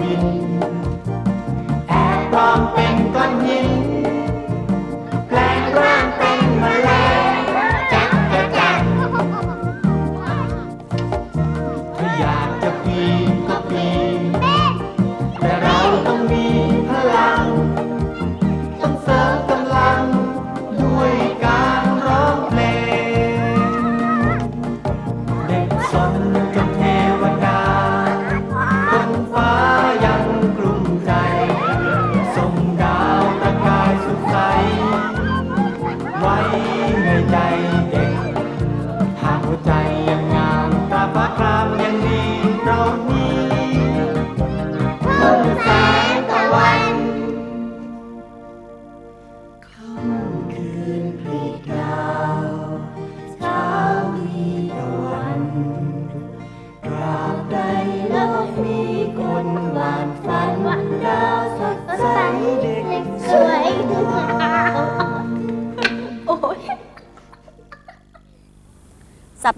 บิ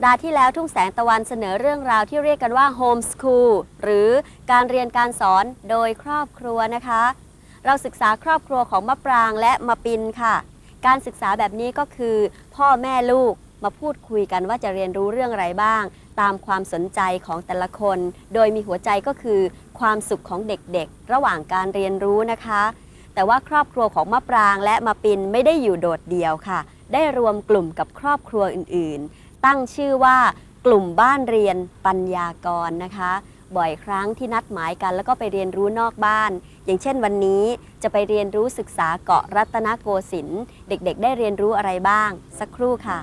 ดาห์ที่แล้วทุ่งแสงตะวันเสนอเรื่องราวที่เรียกกันว่าโฮมส o ูลหรือการเรียนการสอนโดยครอบครัวนะคะ เราศึกษาครอบครัวของมะปรางและมะปินค่ะ การศึกษาแบบนี้ก็คือ พ่อแม่ลูกมาพูดคุยกันว่าจะเรียนรู้เรื่องอะไรบ้าง ตามความสนใจของแต่ละคน โดยมีหัวใจก็คือ ความสุขของเด็กๆ ระหว่างการเรียนรู้นะคะ แต่ว่าครอบครัวของมะปรางและมะปินไม่ได้อยู่โดดเดี่ยวค่ะ ได้รวมกลุ่มกับครอบครัวอื่นๆ ตั้งชื่อว่ากลุ่มบ้านเรียนปัญญากรนะคะ บ่อยครั้งที่นัดหมายกันแล้วก็ไปเรียนรู้นอกบ้าน อย่างเช่นวันนี้จะไปเรียนรู้ศึกษาเกาะรัตนโกสินทร์เด็กๆ ได้เรียนรู้อะไรบ้าง สักครู่ค่ะ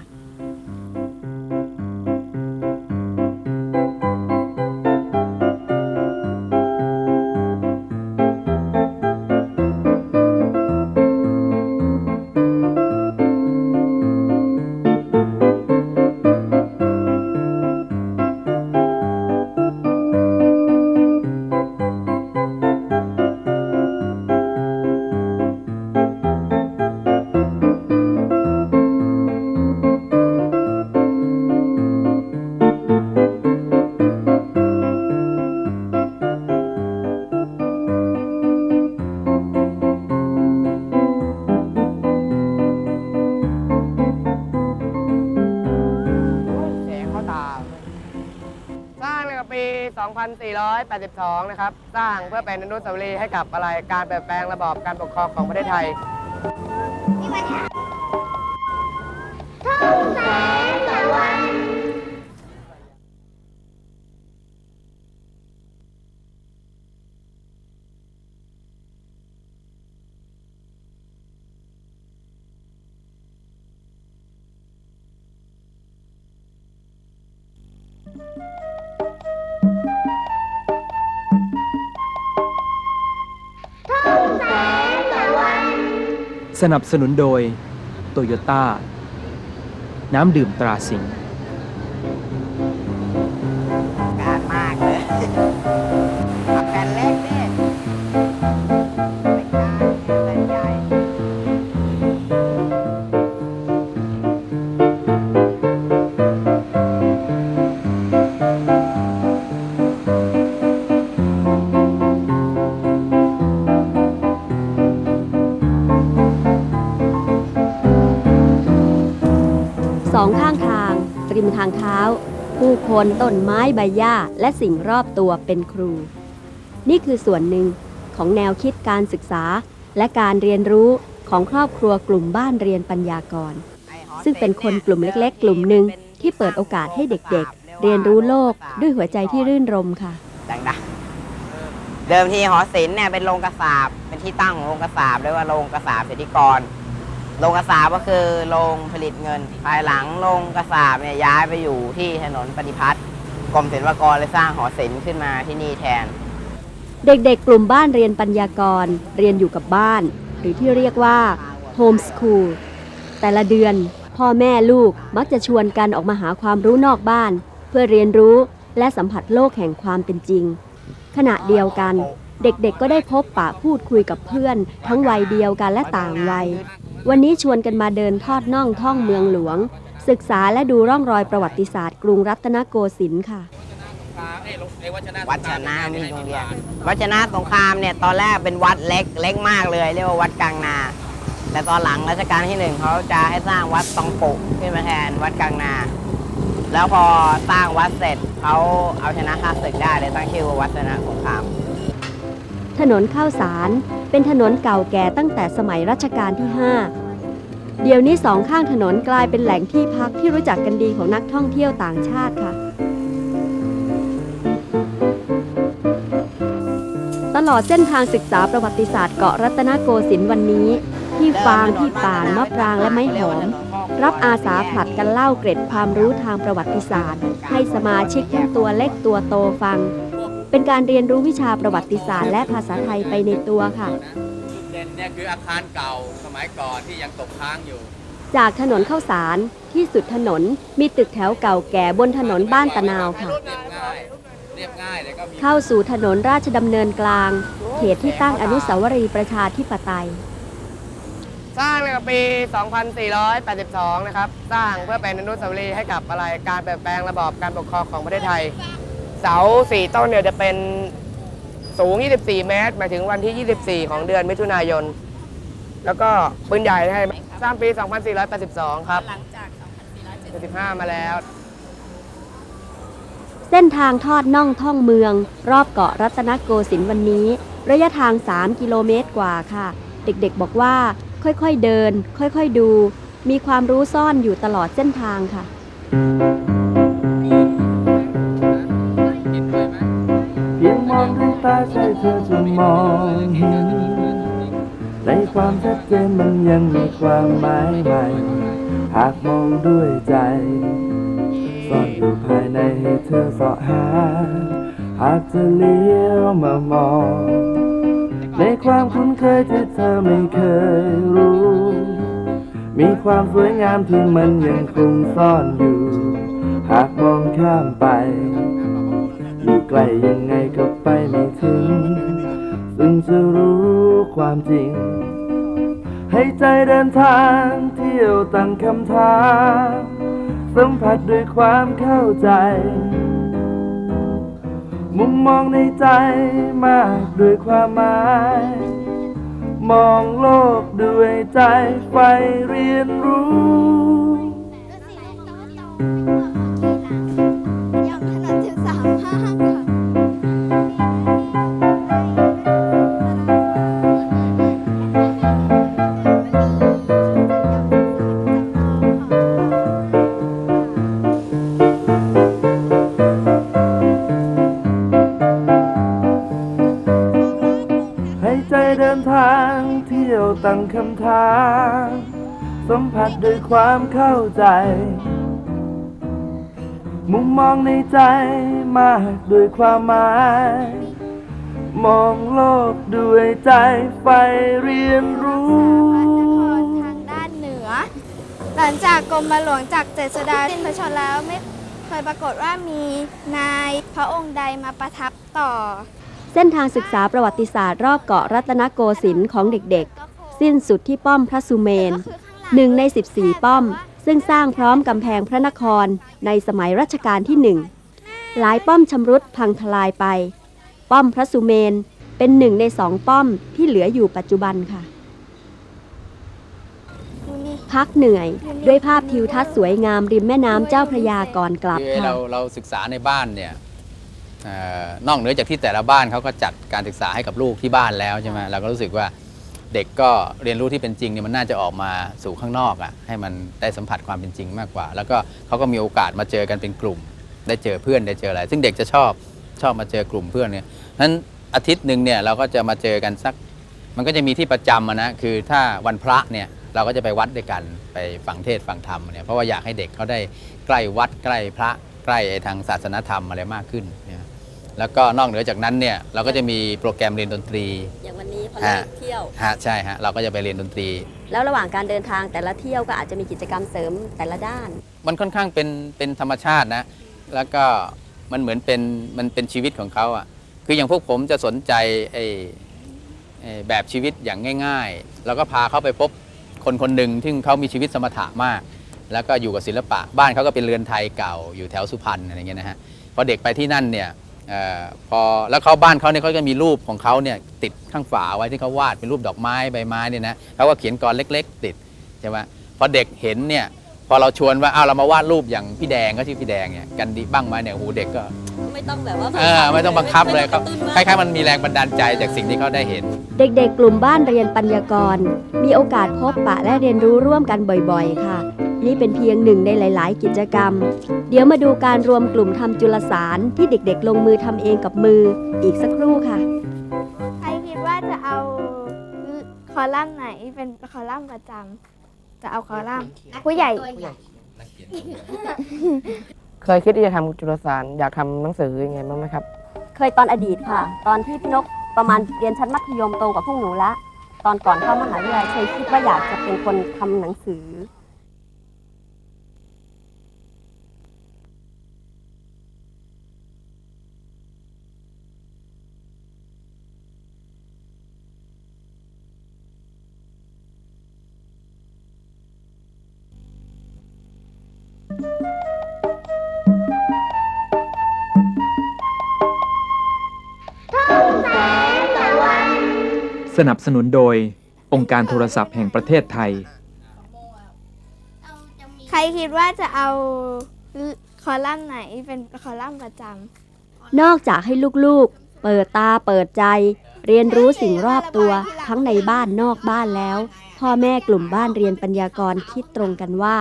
2482 นะครับ สร้างเพื่อเป็นอนุสาวรีย์ให้กับอะไรการเปลี่ยนแปลงระบอบการปกครองของประเทศไทย สนับสนุนโดย โตโยต้า น้ำดื่มตราสิงห์ สองข้างทาง ริมทางเท้า ผู้คนต้นไม้ใบหญ้าและสิ่งรอบตัวเป็นครู นี่คือส่วนหนึ่งของแนวคิดการศึกษา และการเรียนรู้ของครอบครัวกลุ่มบ้านเรียนปัญญากร ซึ่งเป็นคนกลุ่มเล็ก ๆ กลุ่มหนึ่งที่เปิดโอกาสให้เด็กๆ เรียนรู้โลกด้วยหัวใจที่รื่นรมค่ะดังนะเดิมทีหอศิลป์เนี่ยเป็นโรงกระสาบเป็นที่ตั้งของโรงกระสาบเรียกว่าโรงกระสาบเศรษฐกร โรงกระสาบก็คือโรงผลิตเงิน ภายหลังโรงกระสาบเนี่ยย้ายไปอยู่ที่ถนนปฏิพัฒน์กรมศิลปากรเลยสร้างหอศิลป์ขึ้นมาที่นี่แทน เด็กๆ กลุ่มบ้านเรียนปัญญากร เรียนอยู่กับบ้าน หรือที่เรียกว่าโฮมส o ูลแต่ละเดือน พ่อแม่ลูกมักจะชวนกันออกมาหาความรู้นอกบ้าน เพื่อเรียนรู้และสัมผัสโลกแห่งความเป็นจริง ขณะเดียวกัน เด็กๆ ก็ได้พบปะพูดคุยกับเพื่อน ทั้งวัยเดียวกันและต่างวัย วันนี้ชวนกันมาเดินทอดน่องท่องเมืองหลวง ศึกษาและดูร่องรอยประวัติศาสตร์กรุงรัตนโกสินทร์ค่ะครับวัดชนะมีโรงเรียนวัดชนะสงครามเนี่ยตอนแรกเป็นวัดเล็กเล็กมากเลยเรียกว่าวัดกลางนา แต่ตอนหลังรัชกาลที่หนึ่งเขาจะให้สร้างวัดตองปุขึ้นมาแทนวัดกลางนา แล้วพอสร้างวัดเสร็จเขาเอาชนะข้าศึกได้เลยตั้งชื่อว่าวัดชนะสงคราม ถนนข้าวสาร เป็นถนนเก่าแก่ตั้งแต่สมัยรัชกาลที่ 5 เดี๋ยวนี้สองข้างถนนกลายเป็นแหล่งที่พักที่รู้จักกันดีของนักท่องเที่ยวต่างชาติค่ะ ตลอดเส้นทางศึกษาประวัติศาสตร์เกาะรัตนโกสินทร์วันนี้ ที่ฟางที่ป่านมะปรางและไม้หอม รับอาสาผลัดกันเล่าเกร็ดความรู้ทางประวัติศาสตร์ ให้สมาชิกทั้งตัวเล็กตัวโตฟัง เป็นการเรียนรู้วิชาประวัติศาสตร์และภาษาไทยไปในตัวค่ะ จุดเด่นเนี่ยคืออาคารเก่าสมัยก่อนที่ยังตกค้างอยู่จากถนนเข้าวสารที่สุดถนนมีตึกแถวเก่าแก่บนถนนบ้านตะนาวค่ะ เรียบง่ายเรียบง่ายแต่ก็มีเข้าสู่ถนนราชดำเนินกลาง เขตที่ตั้งอนุสาวรีย์ประชาธิปไตย สร้างในปี 2482 นะครับ สร้างเพื่อเป็นอนุสาวรีย์ให้กับอะไร การเปลี่ยนแปลงระบอบการปกครองของประเทศไทย เสาสี่ต้นเนี่ยจะเป็นสูง 24 เมตร หมายถึงวันที่ 24 ของเดือนมิถุนายน แล้วก็ปืนใหญ่ให้สร้างปี 2482 ครับ หลังจาก 2475 มาแล้ว เส้นทางทอดน่องท่องเมือง รอบเกาะรัตนโกสินทร์วันนี้ ระยะทาง 3 กิโลเมตรกว่าค่ะ เด็กๆบอกว่าค่อยๆเดิน ค่อยๆดู มีความรู้ซ่อนอยู่ตลอดเส้นทางค่ะ มองด้วยตาใช่เธอจะมองเห็นในความชัดเจนมันยังมีความหมายใหม่ หากมองด้วยใจซ่อนอยู่ภายในให้เธอเสาะหา หากจะเลี้ยวมามอง ในความคุ้นเคยที่เธอไม่เคยรู้ มีความสวยงามที่มันยังคงซ่อนอยู่ หากมองข้ามไป อยู่ใกลยังไงก็ไปไม่ถึง ซึ่งจะรู้ความจริง ให้ใจเดินทางเที่ยวตั้งคำถามสัมผัสด้วยความเข้าใจ มุมมองในใจมากด้วยความหมาย มองโลกด้วยใจไฟเรียนรู้ ความเข้าใจ มุมมองในใจมากด้วยความหมาย มองโลกด้วยใจไฟเรียนรู้ ทางด้านเหนือ หลังจากกรมหลวงจากเจษฎาสิ้นพระชนม์แล้วไม่เคยปรากฏว่ามีนายพระองค์ใดมาประทับต่อ เส้นทางศึกษาประวัติศาสตร์รอบเกาะรัตนโกสินทร์ของเด็กๆ สิ้นสุดที่ป้อมพระสุเมน หนึ่งใน 14 ป้อม ซึ่งสร้างพร้อมกำแพงพระนครในสมัยรัชกาลที่หนึ่งหลายป้อมชำรุดพังทลายไป ป้อมพระสุเมนเป็นหนึ่งในสองป้อมที่เหลืออยู่ปัจจุบันค่ะ พักเหนื่อยด้วยภาพทิวทัศน์สวยงามริมแม่น้ำเจ้าพระยาก่อนกลับคือค่ะเราเราศึกษาในบ้านเนี่ยเอ่อนอกเหนือจากที่แต่ละบ้านเขาก็จัดการศึกษาให้กับลูกที่บ้านแล้วใช่ไหมเราก็รู้สึกว่า เด็กก็เรียนรู้ที่เป็นจริงเนี่ยมันน่าจะออกมาสู่ข้างนอกอะให้มันได้สัมผัสความเป็นจริงมากกว่า แล้วก็เขาก็มีโอกาสมาเจอกันเป็นกลุ่ม ได้เจอเพื่อนได้เจออะไร ซึ่งเด็กจะชอบชอบมาเจอกลุ่มเพื่อนเนี่ยนั้นอาทิตย์หนึ่งเนี่ยเราก็จะมาเจอกันสัก มันก็จะมีที่ประจำะนะคือถ้าวันพระเนี่ยเราก็จะไปวัดด้วยกันไปฟังเทศฟังธรรมเนี่ยเพราะว่าอยากให้เด็กเขาได้ใกล้วัดใกล้พระใกล้ทางศาสนธรรมอะไรมากขึ้นเนี่ย แล้วก็นอกเหนือจากนั้นเนี่ยเราก็จะมีโปรแกรมเรียนดนตรี อย่างวันนี้พอฮะเลิกเที่ยวฮะใช่ฮะเราก็จะไปเรียนดนตรี แล้วระหว่างการเดินทางแต่ละเที่ยวก็อาจจะมีกิจกรรมเสริมแต่ละด้าน มันค่อนข้างเป็นเป็นธรรมชาตินะ แล้วก็มันเหมือนเป็นมันเป็นชีวิตของเขาอะคืออย่างพวกผมจะสนใจไอ้ไอ้แบบชีวิตอย่างง่าย ๆ แล้วก็พาเขาไปพบคนคนหนึ่งที่เขามีชีวิตสมถะมาก แล้วก็อยู่กับศิลปะ บ้านเขาก็เป็นเรือนไทยเก่าอยู่แถวสุพรรณอะไรเงี้ยนะฮะพอเด็กไปที่นั่นเนี่ยเออพอแล้วเขาบ้านเขาเนี่ยเขาจะมีรูปของเขาเนี่ยติดข้างฝาไว้ที่เขาวาดเป็นรูปดอกไม้ใบไม้เนี่ยนะเขาก็เขียนกรเล็ก ๆ ติดใช่ไหมพอเด็กเห็นเนี่ยพอเราชวนว่าอ้าวเรามาวาดรูปอย่างพี่แดงก็ชื่อพี่แดงเนี่ยกันดีบ้างไหมเนี่ยโอ้โหเด็กก็ไม่ต้องแบบว่าเออไม่ต้องบังคับเลยเขาไม่คล้ายๆมันมีแรงบันดาลใจจากสิ่งที่เขาได้เห็น เด็กๆ กลุ่มบ้านเรียนปัญญากร มีโอกาสพบปะและเรียนรู้ร่วมกันบ่อยๆ ค่ะ นี่เป็นเพียงหนึ่งในหลาย ๆ กิจกรรม เดี๋ยวมาดูการรวมกลุ่มทำจุลสารที่เด็ก ๆ ลงมือทำเองกับมืออีกสักครู่ค่ะ ใครคิดว่าจะเอาคอลัมน์ไหนเป็นคอลัมน์ประจำจะเอาคอลัมน์ผู้ใหญ่ เคยคิดที่จะทำจุลสารอยากทำหนังสือยังไงบ้างไหมครับ เคยตอนอดีตค่ะ ตอนที่พี่นกประมาณเรียนชั้นมัธยมโตกว่าพวกหนูละ ตอนก่อนเข้ามหาวิทยาลัยเคยคิดว่าอยากจะเป็นคนทำหนังสือ สนับสนุนโดยองค์การโทรศัพท์แห่งประเทศไทย ใครคิดว่าจะเอาคอลัมน์ไหนเป็นคอลัมน์ประจำนอกจากให้ลูกๆ เปิดตาเปิดใจ เรียนรู้สิ่งรอบตัวทั้งในบ้านนอกบ้านแล้ว พ่อแม่กลุ่มบ้านเรียนปัญญากรคิดตรงกันว่า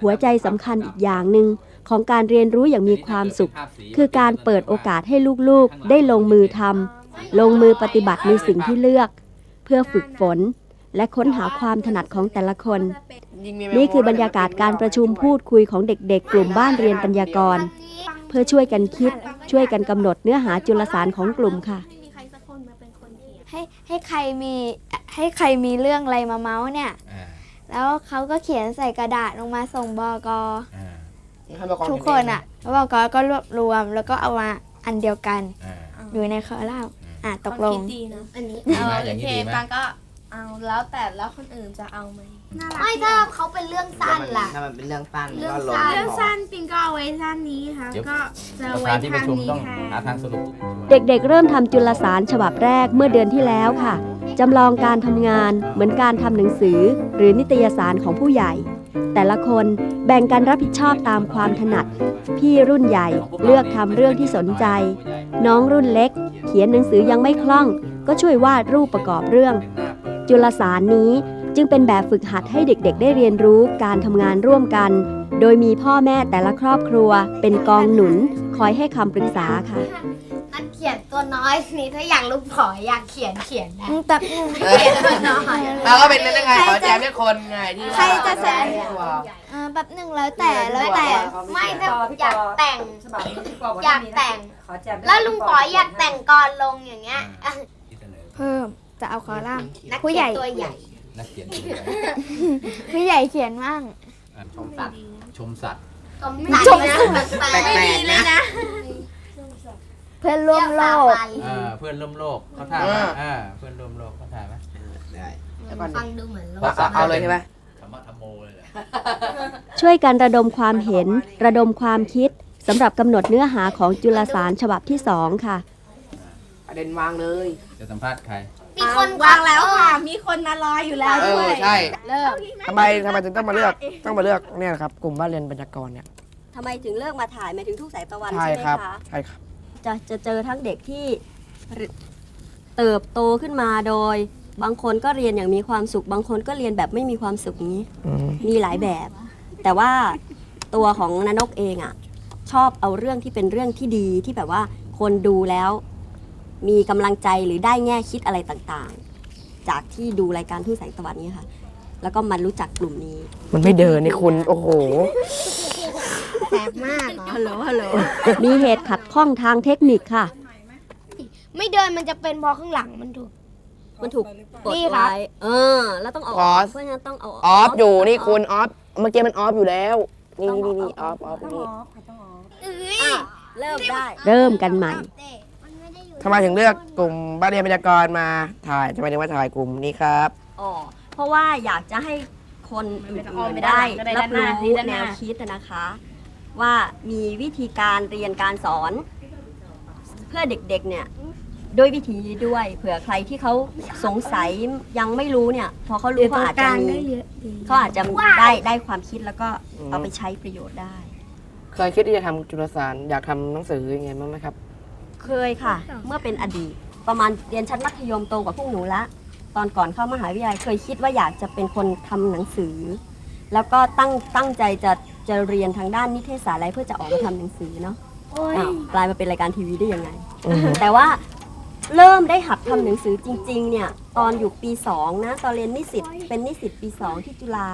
หัวใจสำคัญอีกอย่างหนึ่งของการเรียนรู้อย่างมีความสุข คือการเปิดโอกาสให้ลูกๆ ได้ลงมือทำลงมือปฏิบัติในสิ่งที่เลือกเพื่อฝึกฝน และค้นหาความถนัดของแต่ละคน นี่คือบรรยากาศการประชุมพูดคุยของเด็กๆ กลุ่มบ้านเรียนปัญญากร เพื่อช่วยกันคิด ช่วยกันกำหนดเนื้อหาจุลสารของกลุ่มค่ะให้ให้ใครมีให้ใครมีเรื่องอะไรมาเมาส์เนี่ยแล้วเขาก็เขียนใส่กระดาษลงมาส่งบอกอทุกคนอะแล้วบอกอก็รวบรวมแล้วก็เอามาอันเดียวกันอยู่ในคอลัมน์ อะตกลงดีนะอันนี้ดีไหมเอาอย่างนี้โอเคดีไหมปังก็เอาแล้วแต่แล้วคนอื่นจะเอาไหมไม่ถ้าเขาเป็นเรื่องสั้นล่ะ ถ้ามันเป็นเรื่องสั้นเรื่องก็ลงสั้น เรื่องสั้นปิงก็เอาไว้ด้านนี้ค่ะเดี๋ยว ก็จะประไว้ธานที่ประทางชุมนี้ต้องค่ะ หาทางสรุป เด็กๆ เริ่มทำจุลสารฉบับแรกเมื่อเดือนที่แล้วค่ะ จำลองการทำงานเหมือนการทำหนังสือ หรือนิตยสารของผู้ใหญ่ แต่ละคนแบ่งกันรับผิดชอบตามความถนัด พี่รุ่นใหญ่เลือกทำเรื่องที่สนใจ น้องรุ่นเล็ก เขียนหนังสือยังไม่คล่อง ก็ช่วยวาดรูปประกอบเรื่อง จุลสารนี้จึงเป็นแบบฝึกหัดให้เด็กๆ ได้เรียนรู้การทำงานร่วมกัน โดยมีพ่อแม่แต่ละครอบครัว เป็นกองหนุน คอยให้คำปรึกษาค่ะ ขียนตัวน้อยนี่ถ้าอยากลูกขออยากเขียนเขียนได้แต่หนึ่งเขียนตัวน้อยเราก็เป็นนั่นไงขอแจมด้วยคนไงที่ว่าใครจะแสดงตัวเออแบบหนึ่งแล้วแต่แล้วแต่ไม่ถ้าอยากแต่งอยากแต่งขอแจมแล้วลุงขออยากแต่งกรลงอย่างเงี้ยอะเพิ่มจะเอาคอลัมน์นักผู้เขีใหยญ่นตัวใหญ่นักเขียนผู้ใหญ่เขียนมั่งชมสัตว์ชมสัตว์จบนะแปลกๆนะ เพื่อนร่วมโลก เออเพื่อนร่วมโลกเขาถ่ายไหมเออเพื่อนร่วมโลกเขาถ่ายไหมได้ ฟังดูเหมือนโลกเอาเอาเลยใช่ไหมธรรมะธรรมโมเลยแหละช่วยกันระดมความเห็น ระดมความคิดสำหรับกำหนดเนื้อหาของจุลสารฉบับที่2ค่ะ ประเด็นวางเลยจะสัมภาษณ์ใคร มีคนวางแล้วค่ะ มีคนมารออยู่แล้วเอด้วอยใช่เริ่มทำไมทำไมถึงต้องมาเลือกต้องมาเลือกเนี่ยครับกลุ่มบ้านเรียนบรรยากรเนี่ยทำไมถึงเลือกมาถ่ายหมายถึงทุกแสงตะวันใช่ใช่ไหมครับคะ ใช่ครับ จะจะเจอทั้งเด็กที่เติบโตขึ้นมาโดย บางคนก็เรียนอย่างมีความสุข บางคนก็เรียนแบบไม่มีความสุขอย่างนี้ อืมมีหลายแบบ แต่ว่าตัวของนานกเองอะ่ะ ชอบเอาเรื่องที่เป็นเรื่องที่ดีที่แบบว่าคนดูแล้ว มีกำลังใจหรือได้แง่คิดอะไรต่างๆ จากที่ดูรายการทุ่งแสงตะวันนี้ค่ะ แล้วก็มารู้จักกลุ่มนี้ มันไม่เดินนี่คุณ โอ้โห แสบมากเหรอฮัลโหลฮัลโหลมีเหตุขัดข้องทางเทคนิคค่ะ ไม่เดินมันจะเป็นเพอข้างหลังมันถูก มันถูกกดนี่ครับ ไว้เออ แล้วต้องเอาออฟ เพราะฉะนั้นต้องเอาออฟอยู่นี่คุณออฟเมื่อกี้มันออฟอยู่แล้ว นี่นี่นี่ออฟออฟนี่อะเริ่มได้ เริ่มกันใหม่ทำไมถึงเลือกกลุ่มบ้านเรียนบรรยากรมาถ่ายทำไมถึงมาถ่ายกลุ่มนี้ครับ อ๋อ เพราะว่าอยากจะให้คนอื่นๆได้รับรู้แนวคิดนะคะ ว่ามีวิธีการเรียนการสอน เพื่อเด็กๆเนี่ยด้วยวิธีนี้ด้วย เผื่อใครที่เขาสงสัยยังไม่รู้เนี่ย พอเขารู้เขาอาจจะมีเขาอาจจะได้ได้ความคิดแล้วก็เอาไปใช้ประโยชน์ได้ เคยคิดที่จะทำจุลสารอยากทำหนังสือยังไงบ้างไหมครับ เคยค่ะ เมื่อเป็นอดีต ประมาณเรียนชั้นมัธยมโตกว่าพวกหนูละ ตอนก่อนเข้ามหาวิทยาลัยเคยคิดว่าอยากจะเป็นคนทำหนังสือ แล้วก็ตั้งตั้งใจจะ จะเรียนทางด้านนิเทศศาสตร์อะไรเพื่อจะออกมาทำหนังสือเนาะอ้าวกลายมาเป็นรายการทีวีได้ยังไง แต่ว่าเริ่มได้หัดทำหนังสือจริง ๆ เนี่ย ตอนอยู่ปี2นะตอนเรียนนิสิตเป็นนิสิตปี2ที่จุฬา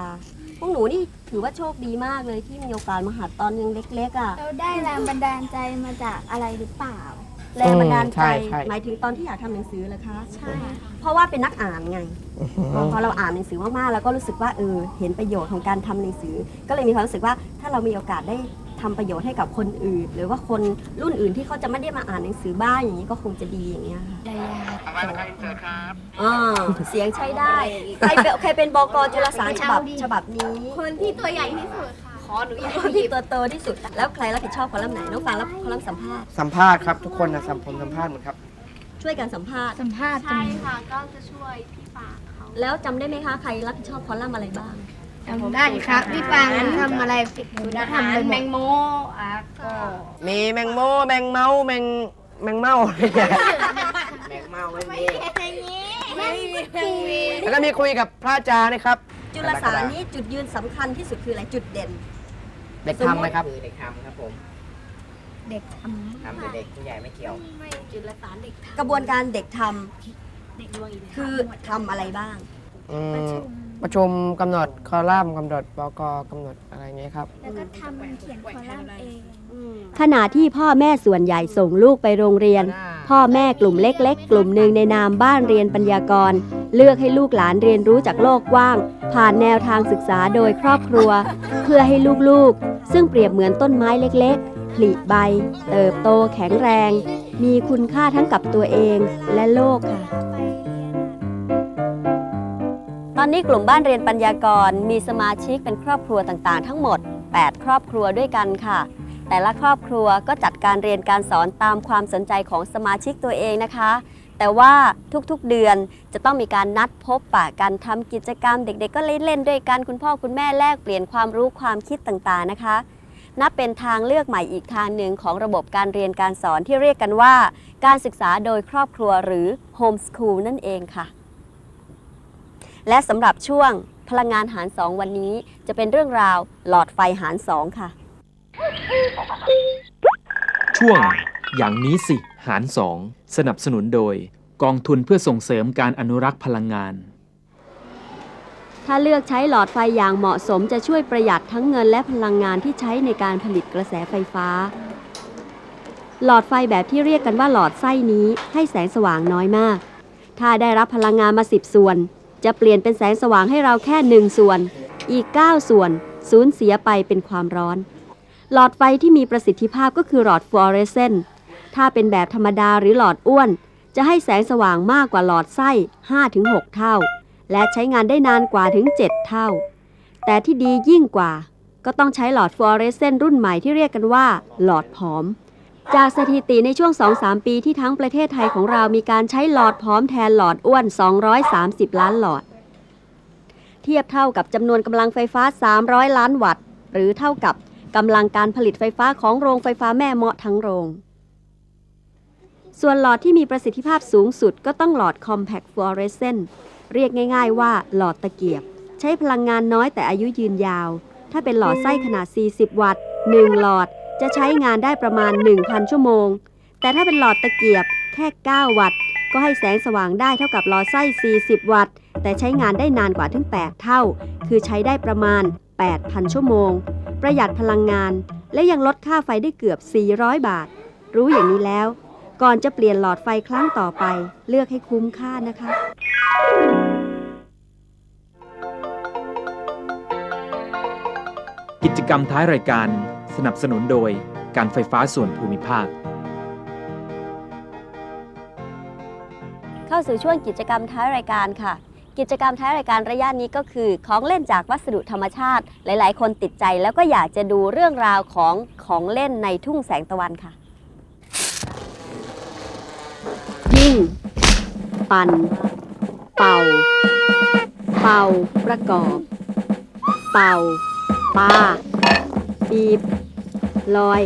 พวกหนูนี่ถือว่าโชคดีมากเลยที่มีโอกาสมาหัดตอนยังเล็กๆอะ เราได้แรงบันดาลใจมาจากอะไรหรือเปล่า แรงบันดาลใจใช่ใช่ หมายถึงตอนที่อยากทำหนังสือเหรอคะ ใช่ เพราะว่าเป็นนักอ่านไงพอพอเราอ่านหนังสือมากๆ แล้วก็รู้สึกว่าเออเห็นประโยชน์ของการทำหนังสือ ก็เลยมีความรู้สึกว่าถ้าเรามีโอกาสได้ทำประโยชน์ให้กับคนอื่น หรือว่าคนรุ่นอื่นที่เขาจะไม่ได้มาอ่านหนังสือบ้างอย่างนี้ก็คงจะดีอย่างเงี้ยค่ะอ่าเสียงใช้ได้ ใครเป็นใครเป็นบกจุลสารฉบับฉบับนี้ คนที่ตัวใหญ่ที่สุดค่ะข อหนูอยากคนที่ตัวโตที่สุด แล้วใครรับผิดชอบคอลัมน์ไหนน้องฟางรับคอลัมน์สัมภาษณ์สัมภาษณ์ครับทุกคนนะสัมผมสัมภาษณ์หมดครับ ช่วยกันสัมภาษณ์ สัมภาษณ์ใช่ค่ะก็จะช่วยพี่ปากเขาแล้วจำได้ไหมคะใครรับผิดชอบคอลัมน์อะไรบ้าง จำได้ครับพี่ปางนั้นทำอะไรทำไปหมแมดงโมอะก็มีแมงโมแมงเมาแมงแมงเมาอะไรอย่างเงี้ยแมงเมาไม่มีแล้วก็มีคุยกับพระอาจารย์นะครับ จุลสารนี้จุดยืนสำคัญที่สุดคืออะไรจุดเด่น เด็กทำไหมครับ คือเด็กทำครับผมเด็กททำแต่เด็กผู้ใหญ่ไม่เกี่ยวกระบวนการเด็กทำคือทำอะไรบ้าง อืมประชุมกำหนดคอลัมน์กำหนดบกกำหนดอะไรเงี้ยครับำแล้วก็ทำเขียนคอลัมน์เอง ขณะที่พ่อแม่ส่วนใหญ่ส่งลูกไปโรงเรียน พ่อแม่กลุ่มเล็ก ๆ กลุ่มหนึ่งในนามบ้านเรียนปัญญากร เลือกให้ลูกหลานเรียนรู้จากโลกกว้าง ผ่านแนวทางศึกษาโดยครอบครัว เพื่อให้ลูกๆ ซึ่งเปรียบเหมือนต้นไม้เล็กๆ ผลิใบ เติบโตแข็งแรง มีคุณค่าทั้งกับตัวเองและโลกค่ะ ตอนนี้กลุ่มบ้านเรียนปัญญากรมีสมาชิกเป็นครอบครัวต่างๆ ทั้งหมด 8 ครอบครัวด้วยกันค่ะ แต่ละครอบครัวก็จัดการเรียนการสอนตามความสนใจของสมาชิกตัวเองนะคะ แต่ว่าทุกๆเดือนจะต้องมีการนัดพบปะกันทำกิจกรรม เด็กๆ ก็เล่นเล่นด้วยกันคุณพ่อคุณแม่แลกเปลี่ยนความรู้ความคิดต่างๆนะคะ นับเป็นทางเลือกใหม่อีกทางหนึ่งของระบบการเรียนการสอนที่เรียกกันว่า การศึกษาโดยครอบครัวหรือ Home School นั่นเองค่ะ และสำหรับช่วงพลังงานหาร2วันนี้ จะเป็นเรื่องราวหลอดไฟหาร2ค่ะ ช่วง อย่างนี้สิ หารสองสนับสนุนโดย กองทุนเพื่อส่งเสริมการอนุรักษ์พลังงาน ถ้าเลือกใช้หลอดไฟอย่างเหมาะสมจะช่วยประหยัดทั้งเงินและพลังงานที่ใช้ในการผลิตกระแสไฟฟ้า หลอดไฟแบบที่เรียกกันว่าหลอดไส้นี้ให้แสงสว่างน้อยมาก ถ้าได้รับพลังงานมา 10 ส่วน จะเปลี่ยนเป็นแสงสว่างให้เราแค่ 1 ส่วน อีก 9 ส่วนสูญเสียไปเป็นความร้อน หลอดไฟที่มีประสิทธิภาพก็คือหลอดฟลูออเรสเซนต์ ถ้าเป็นแบบธรรมดาหรือหลอดอ้วน จะให้แสงสว่างมากกว่าหลอดไส้ 5-6 เท่า และใช้งานได้นานกว่าถึง 7 เท่า แต่ที่ดียิ่งกว่า ก็ต้องใช้หลอดฟลูออเรสเซนต์รุ่นใหม่ที่เรียกกันว่า หลอดผอม จากสถิติในช่วง 2-3 ปีที่ทั้งประเทศไทยของเรามีการใช้หลอดผอมแทนหลอดอ้วน 230 ล้านหลอด เทียบเท่ากับจำนวนกำลังไฟฟ้า 300 ล้านวัตต์ หรือเท่ากับกำลังการผลิตไฟฟ้าของโรงไฟฟ้าแม่เมาะทั้งโรง ส่วนหลอดที่มีประสิทธิภาพสูงสุดก็ต้องหลอด Compact Fluorescent เรียกง่าย ๆ ว่าหลอดตะเกียบ ใช้พลังงานน้อยแต่อายุยืนยาว ถ้าเป็นหลอดไส้ขนาด 40 วัตต์ 1 หลอดจะใช้งานได้ประมาณ 1,000 ชั่วโมง แต่ถ้าเป็นหลอดตะเกียบแค่ 9 วัตต์ ก็ให้แสงสว่างได้เท่ากับหลอดไส้ 40 วัตต์ แต่ใช้งานได้นานกว่าถึง 8 เท่า คือใช้ได้ประมาณ 8,000 ชั่วโมง ประหยัดพลังงาน และยังลดค่าไฟได้เกือบ 400 บาท รู้อย่างนี้แล้ว ก่อนจะเปลี่ยนหลอดไฟครั้งต่อไป เลือกให้คุ้มค่านะคะ กิจกรรมท้ายรายการสนับสนุนโดยการไฟฟ้าส่วนภูมิภาค เข้าสู่ช่วงกิจกรรมท้ายรายการค่ะ กิจกรรมท้ายรายการระยะนี้ก็คือ ของเล่นจากวัสดุธรรมชาติ หลาย ๆ คนติดใจแล้วก็อยากจะดูเรื่องราวของของเล่นในทุ่งแสงตะวันค่ะ ยิ่ง ปั่น เป่า เป่าประกอบ เป่าปาบีบ ลอย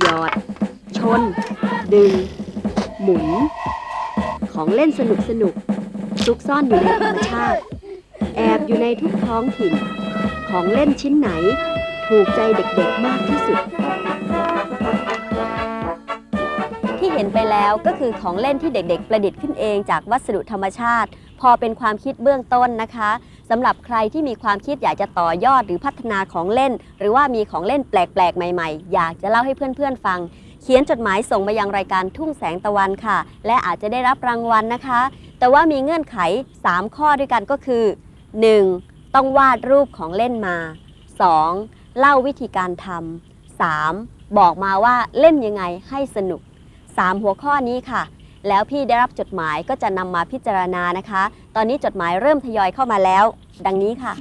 หยอด ชน ดึง หมุน ของเล่นสนุกสนุกซุกซ่อนอยู่ในธรรมชาติ แอบอยู่ในทุกท้องถิ่น ของเล่นชิ้นไหน ถูกใจเด็กๆมากที่สุด ห็นไปแล้วก็คือของเล่นที่เด็กๆ ประดิษฐ์ขึ้นเองจากวัสดุธรรมชาติ พอเป็นความคิดเบื้องต้นนะคะสำหรับใครที่มีความคิดอยากจะต่อยอดหรือพัฒนาของเล่น หรือว่ามีของเล่นแปลกๆ ใหม่ๆ อยากจะเล่าให้เพื่อนๆฟัง เขียนจดหมายส่งมายังรายการทุ่งแสงตะวันค่ะ และอาจจะได้รับรางวัลนะคะ แต่ว่ามีเงื่อนไข 3 ข้อด้วยกันก็คือ 1. ต้องวาดรูปของเล่นมา 2. เล่าวิธีการทำ 3. บอกมาว่าเล่นยังไงให้สนุก 3 หัวข้อนี้ค่ะ แล้วพี่ได้รับจดหมายก็จะนำมาพิจารณานะคะ ตอนนี้จดหมายเริ่มทยอยเข้ามาแล้ว ดังนี้ค่ะ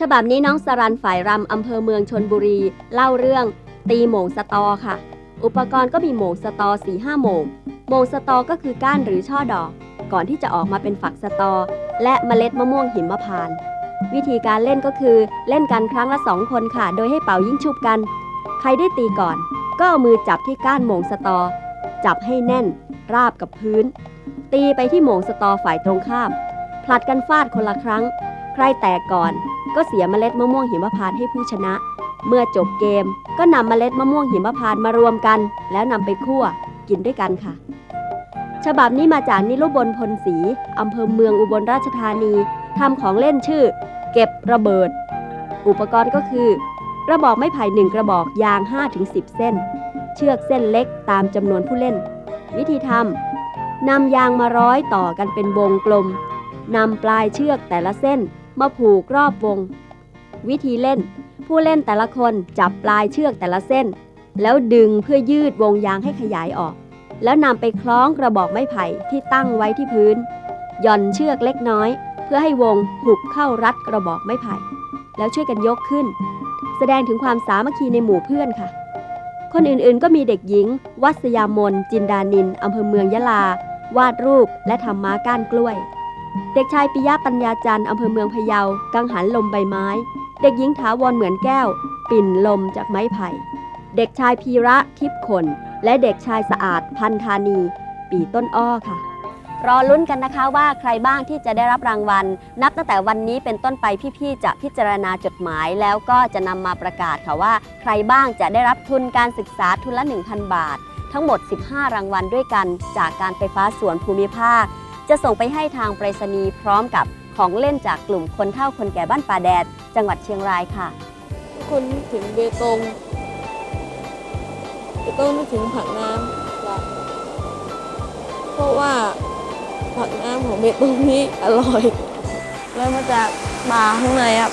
ฉบับนี้น้องสรันฝ่ายรำอำเภอเมืองชนบุรี เล่าเรื่อง ตีโหมงสตอค่ะ อุปกรณ์ก็มีโหมงสตอ4ีห้าโหมงโหมงสตอก็คือก้านหรือช่อดอก ก่อนที่จะออกมาเป็นฝักสตอ และเมล็ดมะม่วงหิมพานต์วิธีการเล่นก็คือเล่นกันครั้งละสองคนค่ะ โดยให้เป่ายิ่งชุบกัน ใครได้ตีก่อน ก็เอามือจับที่ก้านโหมงสตอ จับให้แน่น ราบกับพื้น ตีไปที่โหมงสตอฝ่ายตรงข้าม ผลัดกันฟาดคนละครั้ง ใครแตกก่อน ก็เสียเมล็ดมะม่วงหิมพานต์ให้ผู้ชนะ เมื่อจบเกมก็นำเมล็ดมะม่วงหิมพานต์มารวมกัน แล้วนำไปคั่วกินด้วยกันค่ะ ฉบับนี้มาจากนิรุบลพลศรีอำเภอเมืองอุบลราชธานีทำของเล่นชื่อ เก็บระเบิด อุปกรณ์ก็คือ กระบอกไม้ไผ่หนึ่งกระบอกยาง 5-10 เส้น เชือกเส้นเล็กตามจำนวนผู้เล่น วิธีทำนำยางมาร้อยต่อกันเป็นวงกลมนำปลายเชือกแต่ละเส้นมาผูกรอบวง วิธีเล่น ผู้เล่นแต่ละคนจับปลายเชือกแต่ละเส้น แล้วดึงเพื่อยืดวงยางให้ขยายออก แล้วนำไปคล้องกระบอกไม้ไผ่ที่ตั้งไว้ที่พื้นหย่อนเชือกเล็กน้อย เพื่อให้วงหุบเข้ารัดกระบอกไม้ไผ่ แล้วช่วยกันยกขึ้น แสดงถึงความสามัคคีในหมู่เพื่อนค่ะ คนอื่นๆ ก็มีเด็กหญิง วัสยามน จินดานินอำเภอเมืองยะลา วาดรูปและทำม้าก้านกล้วย เด็กชายปิยะปัญญาจันทร์อำเภอเมืองพะเยา กังหันลมใบไม้ เด็กหญิงถาวรเหมือนแก้ว ปิ่นลมจากไม้ไผ่ เด็กชายพีระทิพย์ขน และเด็กชายสะอาดพันธานี ปีต้นอ้อค่ะ รอลุ้นกันนะคะว่าใครบ้างที่จะได้รับรางวัล นับตั้งแต่วันนี้เป็นต้นไปพี่ๆจะพิจารณาจดหมาย แล้วก็จะนำมาประกาศค่ะว่า ใครบ้างจะได้รับทุนการศึกษาทุนละ 1,000 บาท ทั้งหมด 15 รางวัลด้วยกันจากการไฟฟ้าส่วนภูมิภาค จะส่งไปให้ทางไปรษณีย์พร้อมกับของเล่นจากกลุ่มคนเฒ่าคนแก่บ้านป่าแดด จังหวัดเชียงรายค่ะคนถึงเบตงเบตงนึกถึงผักน้ำจ้ะเพราะว่า ผักน้ำของเบตงนี้อร่อยแล้วมาจากป่าข้างในครับ